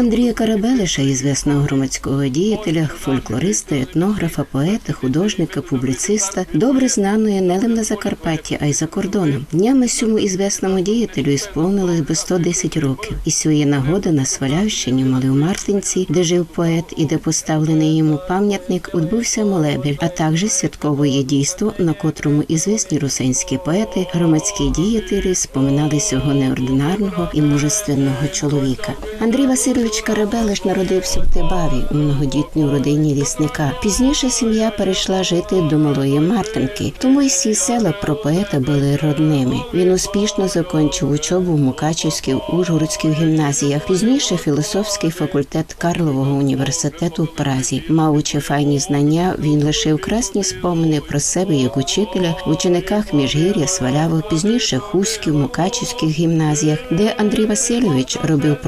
Андрія Карабелиша, ізвісного громадського діятеля, фольклориста, етнографа, поета, художника, публіциста, добре знаної не лише на Закарпатті, а й за кордоном. Днями цьому ізвісному діятелю ісповнилось би 110 років. І своєї нагоди на Свалявщині, Малив Мартинці, де жив поет і де поставлений йому пам'ятник, відбувся молебель, а також святкове дійство, на котрому ізвісні русинські поети, громадські діятелі споминали цього неординарного і мужественного чоловіка. Андрій Васильович Карабелиш народився в Тибаві у многодітній родині лісника. Пізніше сім'я перейшла жити до малої Мартинки, тому й всі села про поета були родними. Він успішно закінчив учобу в Мукачівській Ужгородській гімназіях. Пізніше філософський факультет Карлового університету в Празі. Маючи файні знання, він лишив красні спомини про себе як учителя в учениках Міжгір'я, Сваляво, пізніше Хуськів, Мукачівських гімназіях, де Андрій Васильович робив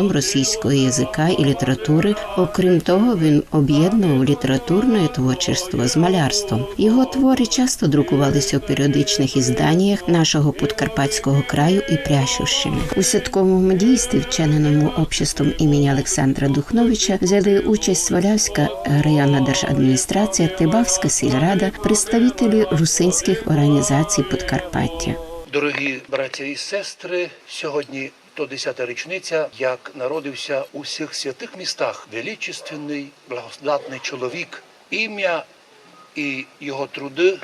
професором-викладачом російського язика і літератури. Окрім того, він об'єднував літературне творчество з малярством. Його твори часто друкувалися у періодичних ізданнях нашого Подкарпатського краю і Прящівщини. У святковому дійстві, вчиненому обществом імені Олександра Духновича, взяли участь Свалявська районна держадміністрація, Тибавська сільрада, представителі русинських організацій Подкарпаття. Дорогі браття і сестри, сьогодні то 10-та річниця, як народився у всіх святих містах величественний, благодатний чоловік. Ім'я і його труди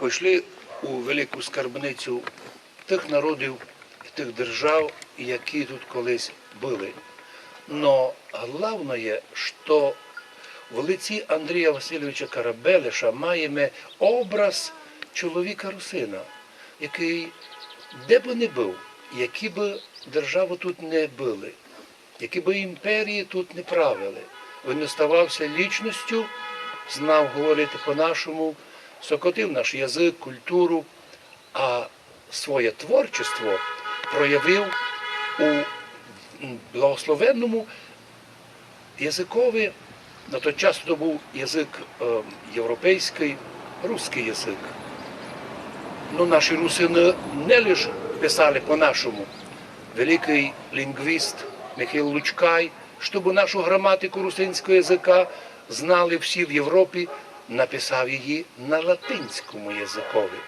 вийшли у велику скарбницю тих народів і тих держав, які тут колись були. Но головне, що в лиці Андрія Васильовича Карабелиша маємо образ чоловіка русина, який де би не був, які би держави тут не були, які би імперії тут не правили, він оставався лічністю, знав говорити по-нашому, сокотив наш язик, культуру, а своє творчество проявив у благословенному язикові, на той час то був язик е, європейський, русський язик. Ну, наші русини не лише писали по-нашому. Великий лінгвіст Михайло Лучкай, щоб нашу граматику русинського язика знали всі в Європі, написав її на латинському язикові.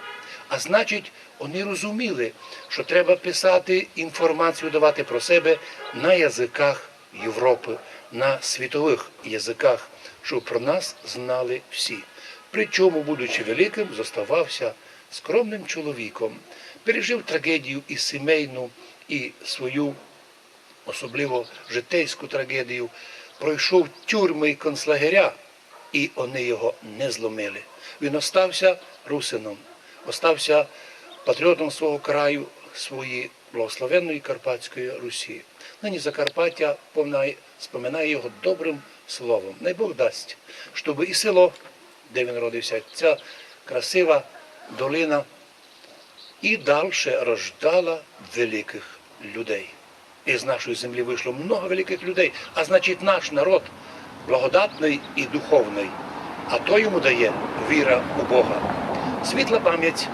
А значить, вони розуміли, що треба писати інформацію, давати про себе на язиках Європи, на світових язиках, щоб про нас знали всі. Причому, будучи великим, зоставався скромним чоловіком, пережив трагедію і сімейну, і свою особливо житейську трагедію, пройшов тюрми і концлагеря, і вони його не зломили. Він остався русином, остався патріотом свого краю, своєї благословенної Карпатської Русі. Нині Закарпаття поминає- споминає його добрим словом. Най Бог дасть, щоб і село, де він родився, ця красива долина і далі рождала великих людей. І з нашої землі вийшло много великих людей, а значить наш народ благодатний і духовний, а то йому дає віра у Бога. Світла пам'ять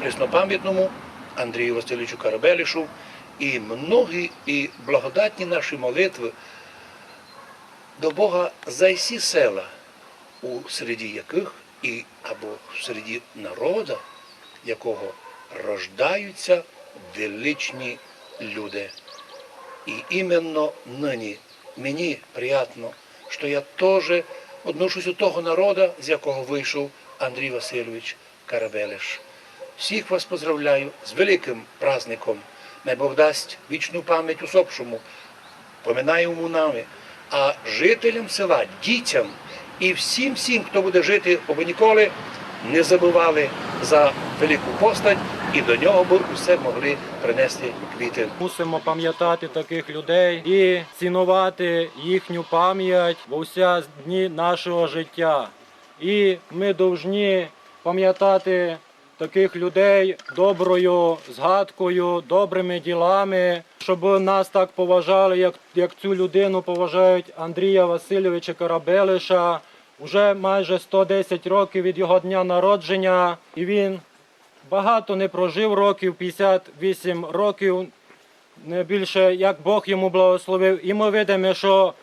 преснопам'ятному Андрію Васильовичу Карабелішу і многі і благодатні наші молитви до Бога за всі села, у середі яких і або в середі народа, якого рождаються величні люди. І іменно нині мені приємно, що я теж одношусь до того народу, з якого вийшов Андрій Васильович Карабелиш. Всіх вас поздравляю з великим праздником. Най Бог дасть вічну пам'ять усопшому, поминаємо нами, а жителям села, дітям і всім всім, хто буде жити, аби ніколи не забували за велику постать і до нього би усе могли принести квіти. Мусимо пам'ятати таких людей і цінувати їхню пам'ять во вся дні нашого життя. І ми повинні пам'ятати таких людей доброю згадкою, добрими ділами, щоб нас так поважали, як, як цю людину поважають Андрія Васильовича Карабелиша. Уже майже 110 років від його дня народження, і він багато не прожив років, 58 років не більше як Бог йому благословив. І ми видимо, що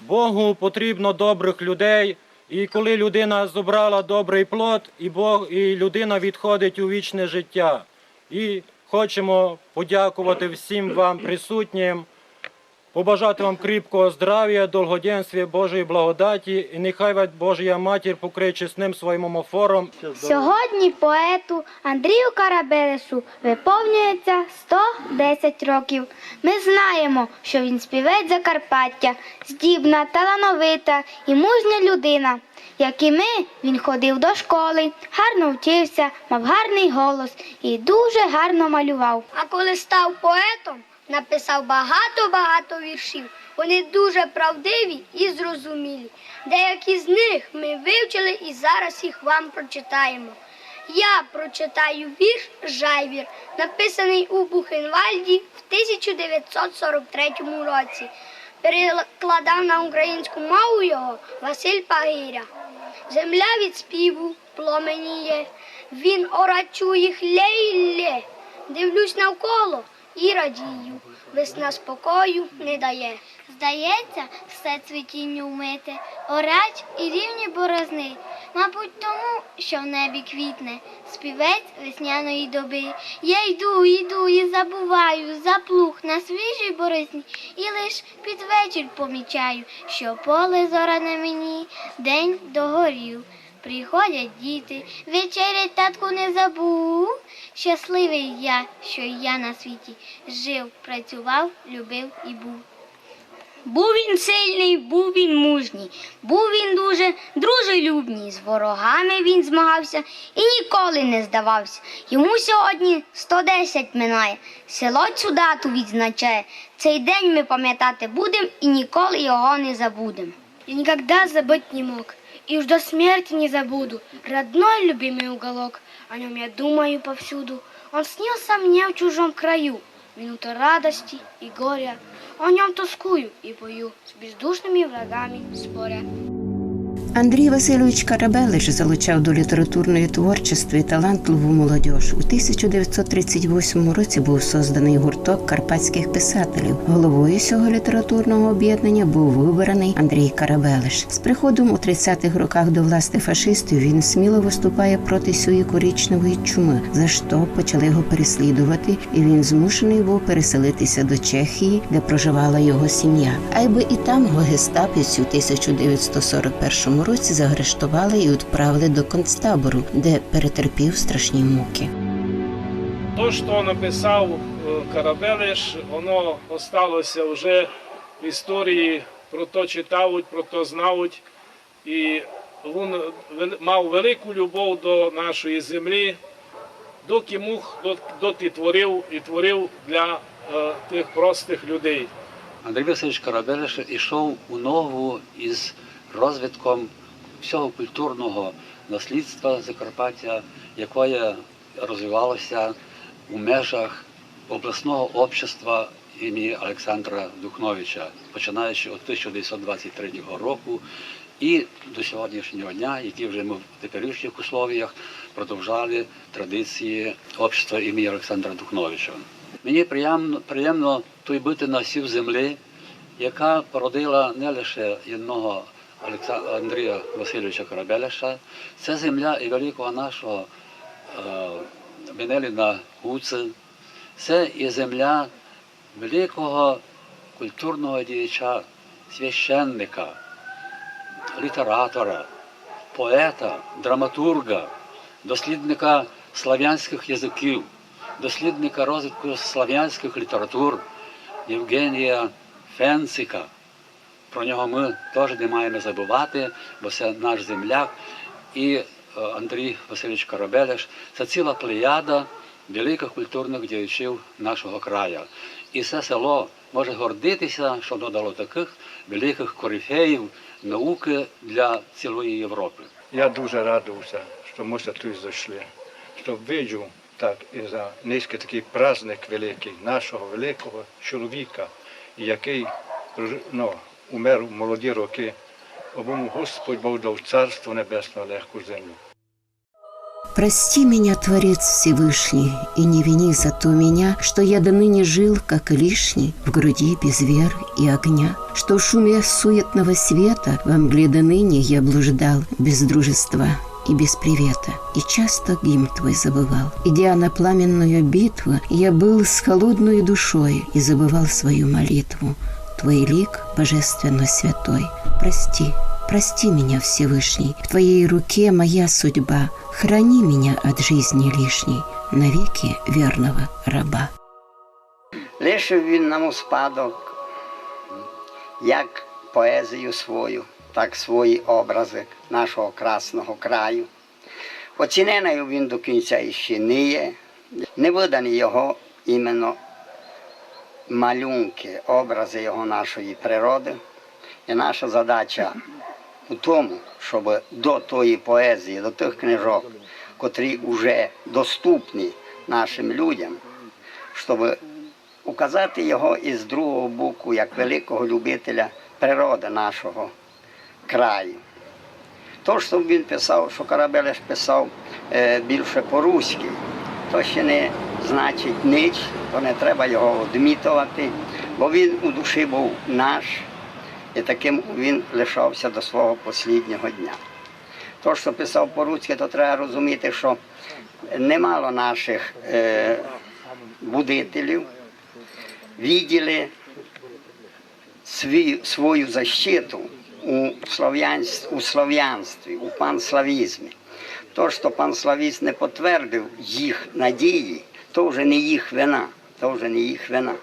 Богу потрібно добрих людей. І коли людина зібрала добрий плод, і Бог, і людина відходить у вічне життя. І хочемо подякувати всім вам присутнім, побажати вам кріпкого здрав'я, довгоденствия, Божої благодаті, і нехай Божа Матір покриє чесним своїм омофором. Сьогодні поету Андрію Карабелесу виповнюється 110 років. Ми знаємо, що він співець Закарпаття, здібна, талановита і мужня людина. Як і ми, він ходив до школи, гарно вчився, мав гарний голос і дуже гарно малював. А коли став поетом, написав багато-багато віршів. Вони дуже правдиві і зрозумілі. Деякі з них ми вивчили і зараз їх вам прочитаємо. Я прочитаю вірш Жайвір, написаний у Бухенвальді в 1943 році. Перекладав на українську мову його Василь Пагиря. Земля від співу пломеніє, він орачує хлє-лє. Дивлюсь навколо і радію, весна спокою не дає. Здається, все цвітінню вмите, орач і рівні борозни. Мабуть, тому, що в небі квітне співець весняної доби. Я йду, йду і забуваю за плуг на свіжій борозні, і лиш під вечір помічаю, що поле зоране мені день догорів. Приходять діти, вечерять татку не забув. Щасливий я, що я на світі жив, працював, любив і був. Був він сильний, був він мужній, був він дуже дружелюбний. З ворогами він змагався і ніколи не здавався. Йому сьогодні 110 минає. Село цю дату відзначає. Цей день ми пам'ятати будемо і ніколи його не забудемо. Я никогда забыть не мог, и уж до смерти не забуду родной любимый уголок. О нем я думаю повсюду. Он снился мне в чужом краю, минуты радости и горя. О нем тоскую и пою, с бездушными врагами споря. Андрій Васильович Карабелич залучав до літературної творчості талантливу молодіж. У 1938 році був созданий гурток карпатських писателів. Головою цього літературного об'єднання був вибраний Андрій Карабелиш. З приходом у 30-х роках до власти фашистів він сміло виступає проти сьої корічневої чуми, за що почали його переслідувати, і він змушений був переселитися до Чехії, де проживала його сім'я. Айби і там його гестапівці у 1941 році заарештували і відправили до концтабору, де перетерпів страшні муки. То, що написав е, Карабелиш, воно осталося вже в історії, про то читають, про то знають. І він мав велику любов до нашої землі, доки мух, дот- доти творив і творив для е, тих простих людей. Андрій Васильович Карабелиш йшов у ногу із розвитком всього культурного наслідства Закарпаття, яке розвивалося у межах обласного общества імені Олександра Духновича, починаючи від 1923 року і до сьогоднішнього дня, які вже ми в теперішніх условіях продовжали традиції общества імені Олександра Духновича. Мені приємно, приємно той бути на сів землі, яка породила не лише одного Андрія Васильовича Корабеляша, це земля і великого нашого е, Менеліна Гуци, це і земля великого культурного діяча, священника, літератора, поета, драматурга, дослідника слав'янських язиків, дослідника розвитку слав'янських літератур Євгенія Фенцика. Про нього ми теж не маємо забувати, бо це наш земляк. І е, Андрій Васильович Корабелеш це ціла плеяда великих культурних діячів нашого краю. І це село може гордитися, що воно дало таких великих корифеїв науки для цілої Європи. Я дуже радувався, що ми тут зайшли, що бачу так і за низький такий праздник великий нашого великого чоловіка, який ну, умер молоді роки. Обому Господь Бог дав царство небесне легку землю. Прости меня, Творец Всевышний, и не вини за то меня, что я до ныне жил, как лишний, в груди без веры и огня, что в шуме суетного света во мгле до ныне я блуждал без дружества и без привета, и часто гимн твой забывал. Идя на пламенную битву, я был с холодной душой и забывал свою молитву. Твой лик божественно святой, прости, Прости меня, Всевышний, в Твоей руке моя судьба. Храни меня от жизни лишней, навеки верного раба. Лишив він нам у спадок як поезію свою, так свої образи нашого красного краю. Оціненою він до кінця іще не є, не видані його іменно малюнки, образи його нашої природи. І наша задача у тому, щоб до тої поезії, до тих книжок, котрі вже доступні нашим людям, щоб указати його із другого боку як великого любителя природи нашого краю. То, що він писав, що Карабелеш писав е, більше по-руськи, то ще не значить ніч, то не треба його одмітувати, бо він у душі був наш, і таким він лишався до свого останнього дня. То, що писав по-руськи, то треба розуміти, що немало наших е, будителів виділи свій, свою защиту у, у слов'янстві, у панславізмі. То, що панславізм не підтвердив їх надії, то вже не їх вина, то вже не їх вина.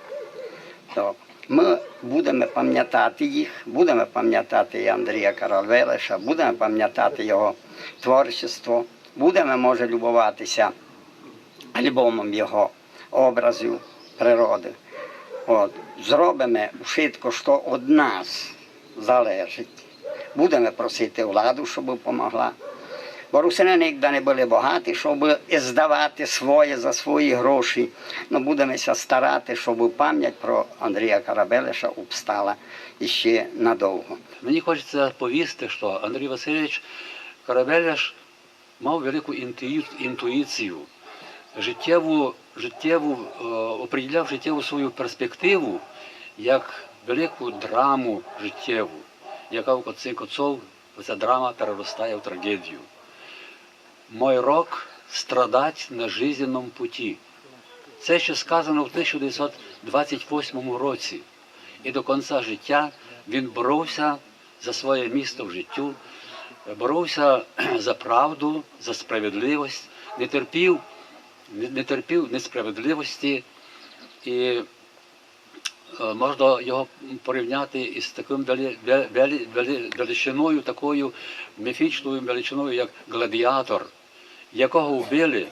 То ми будемо пам'ятати їх, будемо пам'ятати і Андрія Каравелеша, будемо пам'ятати його творчество, будемо, може, любуватися альбомом його образів природи. От, зробимо швидко, що від нас залежить. Будемо просити владу, щоб допомогла. Бо русини ніколи не були багаті, щоб здавати своє за свої гроші. Ну, Будемося старати, щоб пам'ять про Андрія Карабелеша обстала іще надовго. Мені хочеться повісти, що Андрій Васильович Карабеляш мав велику інтуї- інтуїцію, життєву, життєву, е, оприділяв життєву свою перспективу як велику драму життєву, яка в конці концов ця драма переростає в трагедію. Мой рок страдать на жизненном путі. Це ще сказано в 1928 році. І до кінця життя він боровся за своє місто в життю, боровся за правду, за справедливість, не терпів, не, терпів несправедливості. І е, можна його порівняти із таким вели, вели, вели, величиною, такою міфічною величиною, як гладіатор, якого вбили,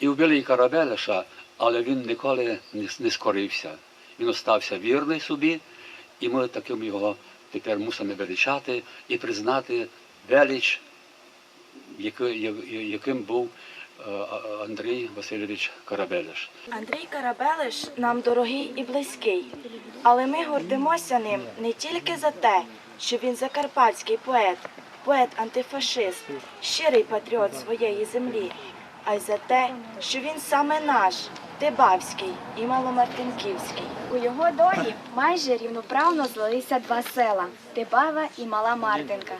і вбили і Карабелеша, але він ніколи не, скорився. Він остався вірний собі, і ми таким його тепер мусимо величати і признати велич, яким був е, Андрій Васильович Карабелеш. Андрій Карабелиш нам дорогий і близький, але ми гордимося ним не тільки за те, що він закарпатський поет, поет-антифашист, щирий патріот своєї землі, а й за те, що він саме наш, Тибавський і Маломартинківський. У його долі майже рівноправно злилися два села Тибава і Мала Мартинка.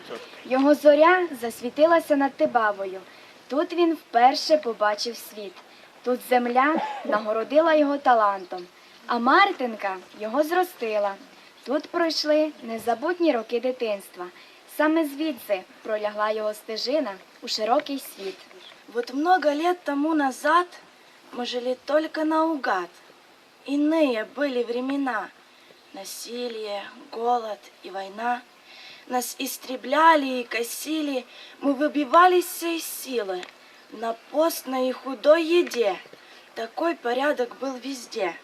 Його зоря засвітилася над Тибавою. Тут він вперше побачив світ. Тут земля нагородила його талантом, а Мартинка його зростила. Тут пройшли незабутні роки дитинства. Саме звідси пролягла його стежина у широкий світ. Вот много лет тому назад мы жили только наугад. Иные были времена. Насилие, голод и война. Нас истребляли и косили, мы выбивались всей силы. На постной и худой еде. Такой порядок был везде.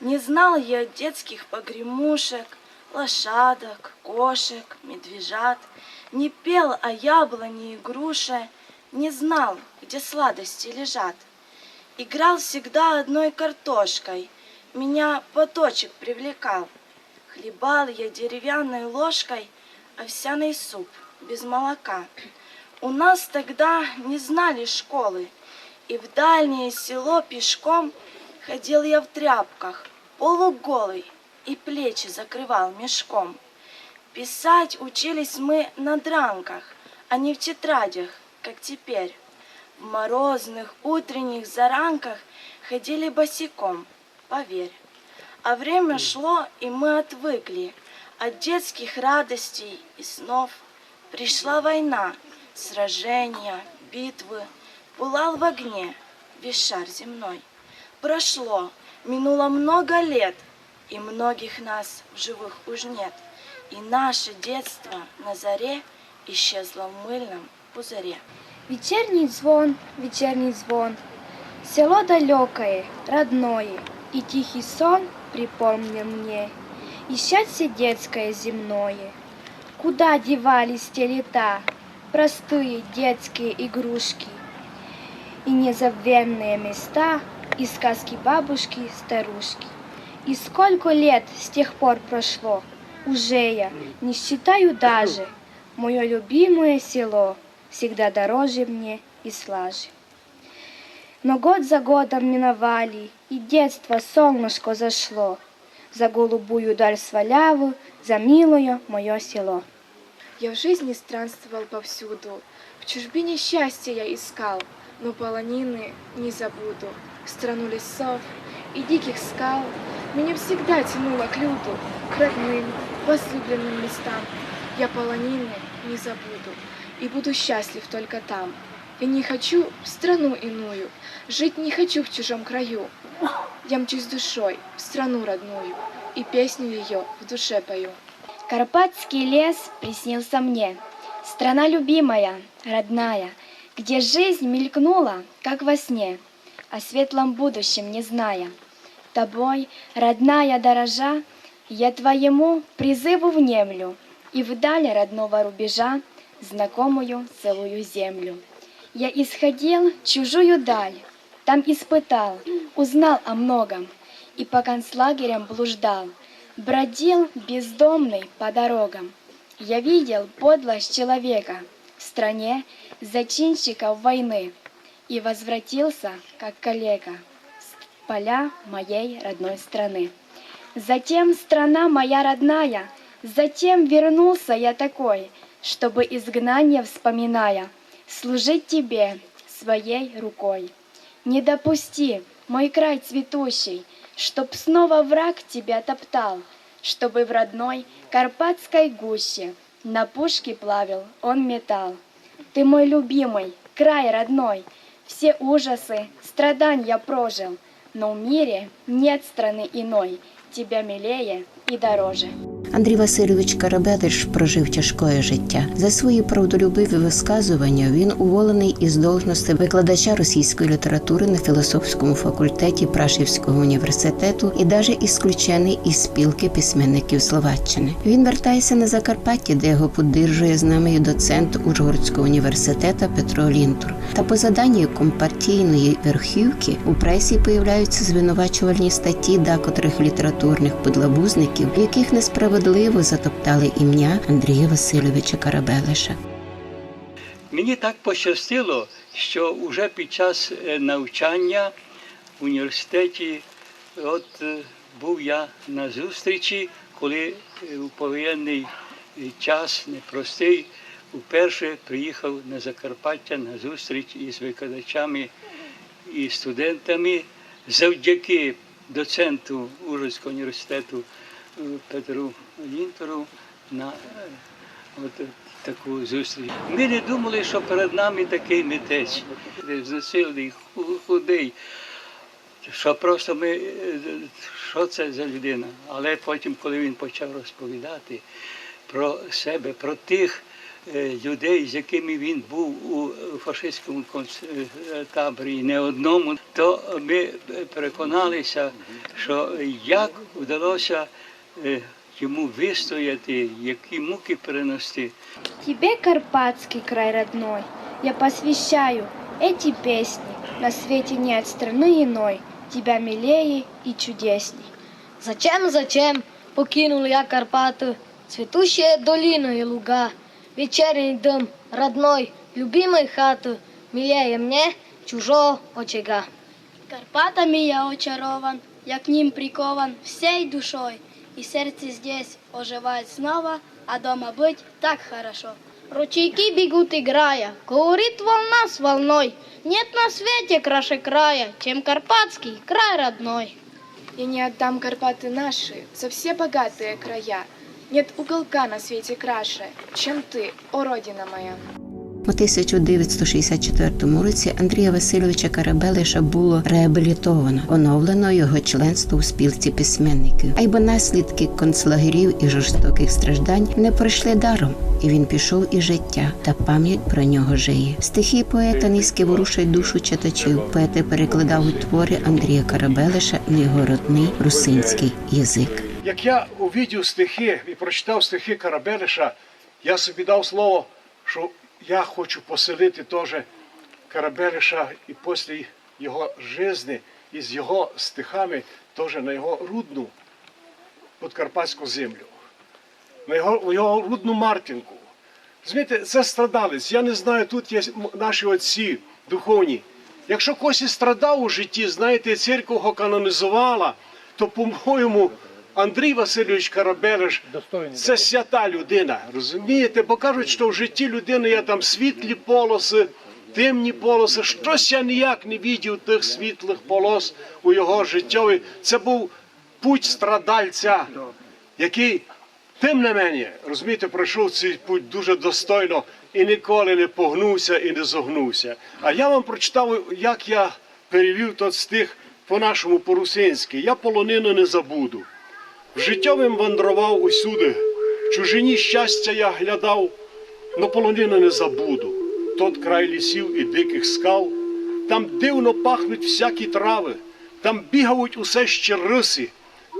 Не знал я детских погремушек, лошадок, кошек, медвежат. Не пел о яблоне и груше, не знал, где сладости лежат. Играл всегда одной картошкой, меня поточек привлекал. Хлебал я деревянной ложкой овсяный суп без молока. У нас тогда не знали школы, и в дальнее село пешком ходил я в тряпках, полуголый, и плечи закрывал мешком. Писать учились мы на дранках, а не в тетрадях, как теперь. В морозных утренних заранках ходили босиком, поверь. А время шло, и мы отвыкли от детских радостей и снов. Пришла война, сражения, битвы, пылал в огне весь шар земной. Прошло, минуло много лет, и многих нас в живых уж нет. И наше детство на заре исчезло в мыльном пузыре. Вечерний звон, вечерний звон, Село далекое, родное, И тихий сон припомнил мне, И счастье детское земное. Куда девались те лета, Простые детские игрушки, И незабвенные места, И сказки бабушки, старушки. И сколько лет с тех пор прошло, Уже я не считаю даже, Мое любимое село Всегда дороже мне и слаже. Но год за годом миновали, И детство солнышко зашло, За голубую даль сваляву, За милое мое село. Я в жизни странствовал повсюду, В чужбине счастья я искал, Но полонины не забуду. Страну лесов и диких скал Меня всегда тянуло к люду, К родным, возлюбленным местам. Я полонины не забуду И буду счастлив только там. И не хочу в страну иную, Жить не хочу в чужом краю. Я мчусь душой в страну родную И песню ее в душе пою. Карпатский лес приснился мне, Страна любимая, родная, Где жизнь мелькнула, как во сне, О светлом будущем не зная. Тобой, родная дорожа, Я твоему призыву внемлю, И вдаль родного рубежа Знакомую целую землю. Я исходил чужую даль, Там испытал, узнал о многом, И по концлагерям блуждал, Бродил бездомный по дорогам. Я видел подлость человека В стране зачинщиков войны И возвратился, как С поля моей родной страны. Затем страна моя родная, Затем вернулся я такой, Чтобы изгнание вспоминая, Служить тебе своей рукой. Не допусти, мой край цветущий, Чтоб снова враг тебя топтал, Чтобы в родной Карпатской гуще На пушке плавил он металл. Ты мой любимый, край родной, Все ужасы, страдания прожил, Но в мире нет страны иной, Тебя милее и дороже. Андрій Васильович Карабедиш прожив тяжкое життя. За свої правдолюбиві висказування він уволений із должності викладача російської літератури на філософському факультеті Прашівського університету і навіть ісключений із спілки письменників Словаччини. Він вертається на Закарпаття, де його поддержує з нами і доцент Ужгородського університету Петро Лінтур. Та по заданню компартійної верхівки у пресі появляються звинувачувальні статті декотрих літературних подлабузників, яких несправедливо затоптали ім'я Андрія Васильовича Карабелиша. Мені так пощастило, що вже під час е, навчання в університеті от е, був я на зустрічі, коли е, у повоєнний час непростий вперше приїхав на Закарпаття на зустріч із викладачами і студентами завдяки доценту Ужгородського університету Петру Лінтору на е, от таку зустріч. Ми не думали, що перед нами такий митець, засильний, худий. Що просто ми, е, що це за людина? Але потім, коли він почав розповідати про себе, про тих е, людей, з якими він був у фашистському таборі, не одному, то ми переконалися, що як вдалося йому вистояти, які муки перенести. Тебе, Карпатский край родной, я посвящаю эти песни. На свете нет страны иной, тебя милее и чудесней. Зачем, зачем покинул я Карпаты, Цветущие долины и луга, Вечерний дым родной любимой хаты, милее мне чужого очага. Карпатами я очарован, як ним прикован всей душой. И сердце здесь оживает снова, а дома быть так хорошо. Ручейки бегут играя, говорит волна с волной. Нет на свете краше края, чем Карпатский край родной. Я не отдам Карпаты наши за все богатые края. Нет уголка на свете краше, чем ты, о родина моя. У 1964 році Андрія Васильовича Карабелиша було реабілітовано, оновлено його членство у спілці письменників. А й бо наслідки концлагерів і жорстоких страждань не пройшли даром, і він пішов із життя, та пам'ять про нього жиє. Стихи поета низьки ворушать душу читачів. Поети перекладав у твори Андрія Карабелиша на його родний русинський язик. Як я увидів стихи і прочитав стихи Карабелиша, я собі дав слово, що я хочу поселити теж Карабелиша і після його житті із його стихами теж на його рудну подкарпатську землю, на його, його рудну Мартинку. Розумієте, це страдалець. Я не знаю, тут є наші отці духовні. Якщо хтось і страдав у житті, знаєте, церква його канонізувала, то, по-моєму, Андрій Васильович Карабелиш це свята людина. Розумієте? Бо кажуть, що в житті людини є там світлі полоси, темні полоси. Щось я ніяк не бачив тих світлих полос у його життєві. Це був путь страдальця, який Тим не менше, розумієте, пройшов цей путь дуже достойно і ніколи не погнувся і не зогнувся. А я вам прочитав, як я перевів тот стих по-нашому по-русинськи. Я полонину не забуду. Життєвим вандрував усюди, в чужині щастя я глядав, но полонину не забуду. Тот край лісів і диких скал, там дивно пахнуть всякі трави, там бігають усе ще риси.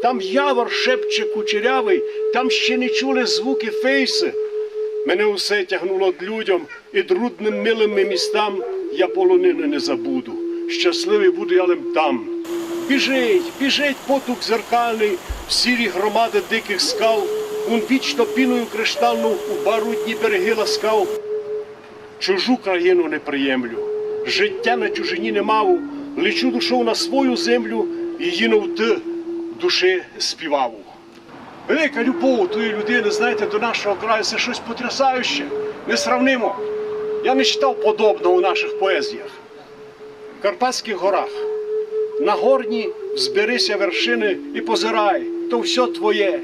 Там явор шепче кучерявий, там ще не чули звуки фейси. Мене усе тягнуло к людям і трудним милим містам я полонину не забуду. Щасливий буду я лим там. Біжить, біжить потук зеркальний, сірі громади диких скал, он вічно піною криштальну у барутні береги ласкав. Чужу країну не приємлю, життя на чужині не мав, лечу душою на свою землю, її ти душі співав. Велика любов тої людини, знаєте, до нашого краю це щось потрясаюче, несравнимо. Я не читав подобного у наших поезіях. В Карпатських горах. На горні зберися вершини і позирай, то все твоє.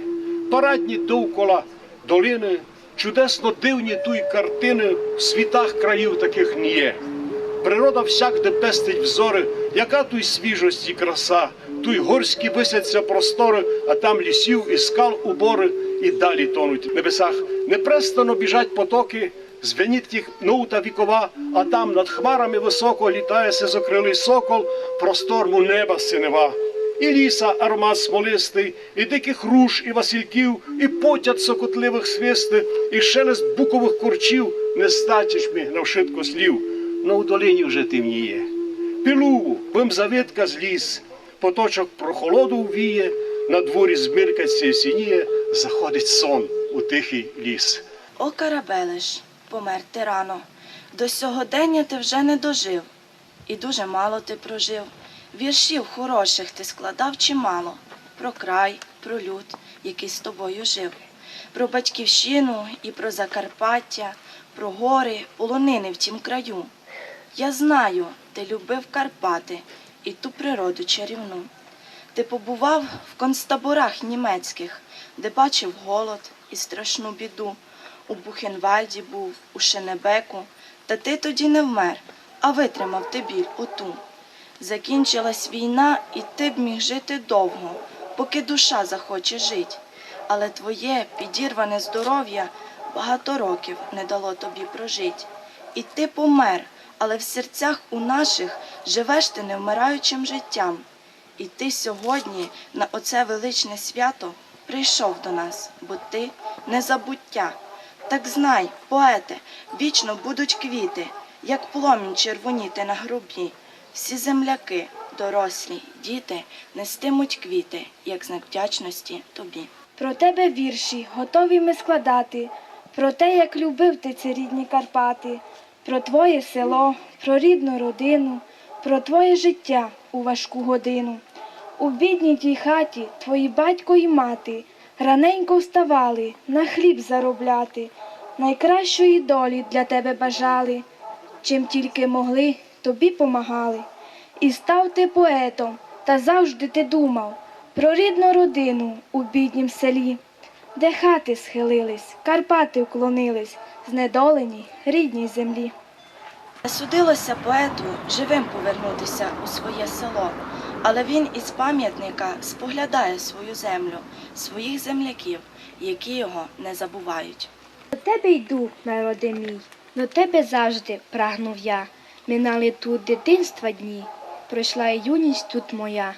Парадні довкола долини, чудесно дивні туй картини, в світах країв таких не є. Природа всякде пестить взори, яка туй свіжость і краса, туй горські висяться простори, а там лісів і скал убори, і далі тонуть в небесах. Непрестанно біжать потоки, звеніть їх ноута вікова, а там над хмарами високо літає сизокрилий сокол, просторну неба синева. І ліса аромат смолистий, і диких руж, і васильків, і потяд сокотливих свисти, і шелест букових курчів не статиш ми навшитко слів, но у долині вже темніє. Пілу, вим завитка з ліс, поточок прохолоду віє, на дворі змиркаться і сініє, заходить сон у тихий ліс. О, Карабелиш, помер ти рано. До сьогодення ти вже не дожив, і дуже мало ти прожив. Віршів хороших ти складав чимало про край, про люд, який з тобою жив, про батьківщину і про Закарпаття, про гори, полонини в тім краю. Я знаю, ти любив Карпати і ту природу чарівну. Ти побував в концтаборах німецьких, де бачив голод і страшну біду. У Бухенвальді був, у Шенебеку, та ти тоді не вмер, а витримав ти біль оту. Закінчилась війна, і ти б міг жити довго, поки душа захоче жить. Але твоє підірване здоров'я багато років не дало тобі прожить. І ти помер, але в серцях у наших живеш ти невмираючим життям. І ти сьогодні на оце величне свято прийшов до нас, бо ти незабуття. Так знай, поете, вічно будуть квіти, як пломінь червоніти на грубі. Всі земляки, дорослі, діти нестимуть квіти, як знак вдячності тобі. Про тебе вірші готові ми складати, про те, як любив ти ці рідні Карпати, про твоє село, про рідну родину, про твоє життя у важку годину. У бідній тій хаті твої батько і мати раненько вставали на хліб заробляти, найкращої долі для тебе бажали, чим тільки могли, тобі помагали. І став ти поетом, та завжди ти думав про рідну родину у біднім селі, де хати схилились, Карпати вклонились, знедолені рідній землі. Судилося поету живим повернутися у своє село, але він із пам'ятника споглядає свою землю, своїх земляків, які його не забувають. До тебе йду, народи мій, до тебе завжди прагнув я. Минали тут дитинства дні, пройшла і юність тут моя.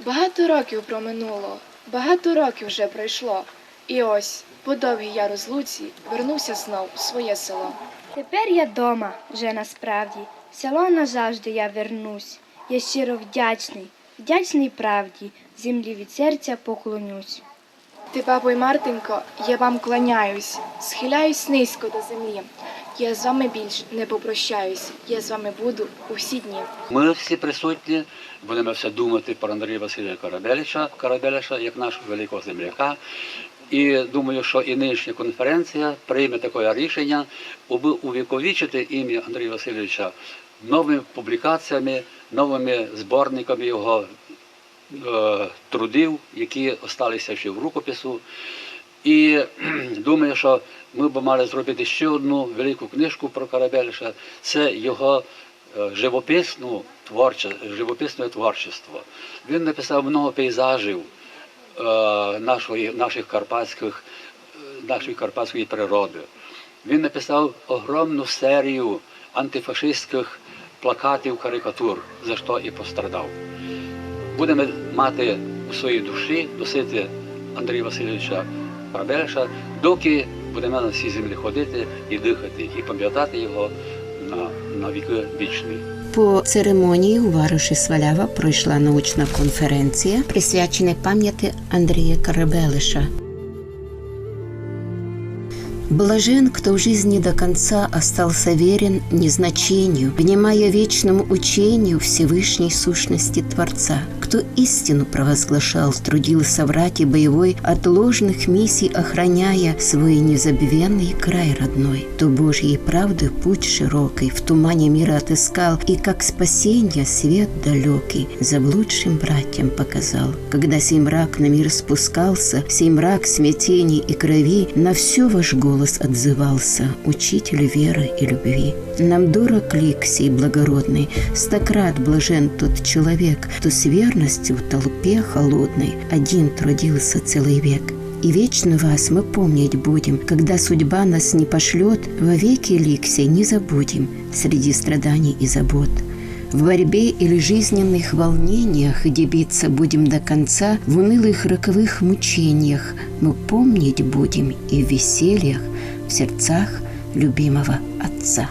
Багато років проминуло, багато років вже пройшло. І ось, по довгій я розлуці, вернувся знов у своє село. Тепер я дома вже насправді. В село назавжди я вернусь. Я щиро вдячний, вдячний правді, землі від серця поклонюсь. Ти, бабо й Мартинко, я вам кланяюсь, схиляюсь низько до землі. Я з вами більш не попрощаюсь, я з вами буду у всі дні. Ми всі присутні будемо все думати про Андрія Васильовича Корабеліша, Корабеліша як нашого великого земляка. І думаю, що і нинішня конференція прийме таке рішення, аби увіковічити ім'я Андрія Васильовича новими публікаціями, новими зборниками його е, трудів, які залишилися ще в рукопису. І думаю, що ми б мали зробити ще одну велику книжку про Карабеліша. Це його е, живописну творче, живописне творчество. Він написав много пейзажів е, нашої, наших карпатських, е, нашої карпатської природи. Він написав огромну серію антифашистських плакатів, карикатур, за що і пострадав. Будемо мати у своїй душі носити Андрія Васильовича Парабеліша, доки будемо на цій землі ходити і дихати, і пам'ятати його на, на віки вічні. По церемонії у Варуші Свалява пройшла научна конференція, присвячена пам'яті Андрія Карабелиша. Блажен, кто в жизни до конца остался верен не значению, внимая вечному учению Всевышней сущности Творца, кто истину провозглашал, трудился в рате боевой, от ложных миссий охраняя свой незабвенный край родной, то Божьей правды путь широкий в тумане мира отыскал, и как спасение свет далекий заблудшим братьям показал. Когда сей мрак на мир спускался, сей мрак смятений и крови, на все ваш голос отзывался, учитель веры и любви. Нам дорог лик сей благородный, стократ блажен тот человек, кто с верностью в толпе холодной один трудился целый век. И вечно вас мы помнить будем, когда судьба нас не пошлет, вовеки лик сей не забудем среди страданий и забот. В борьбе или жизненных волнениях, где биться будем до конца, в унылых роковых мучениях мы помнить будем и в весельях, сердцах любимого Отца.